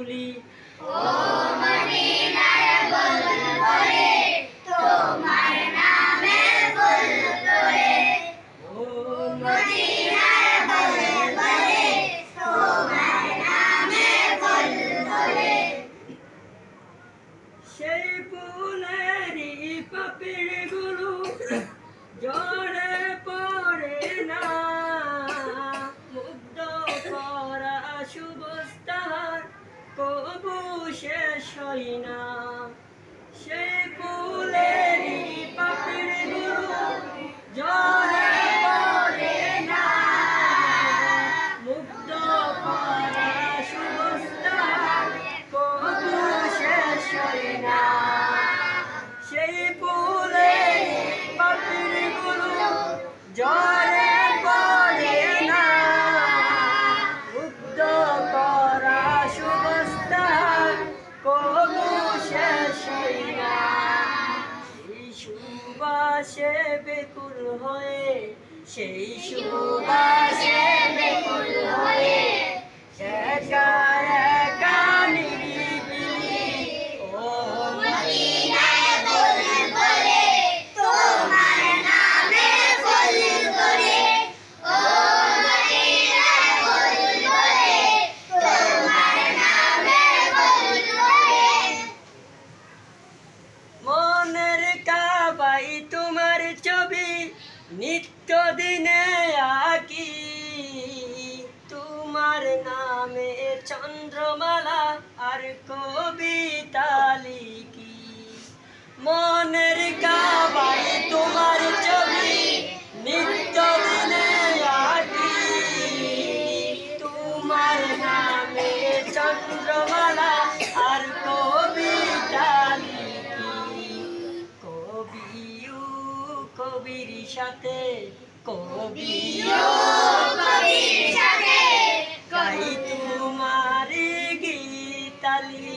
বলি। কবু শেষ না। বেকুল হয়ে সেই সুবাসে বেকুল হয়ে একা একা মনের কাবাই ছবি নিত্য দিনে আকি। তোমার নামে চন্দ্রমালা আর কবিতা সাথে। কবি কবির তোমার গীতালি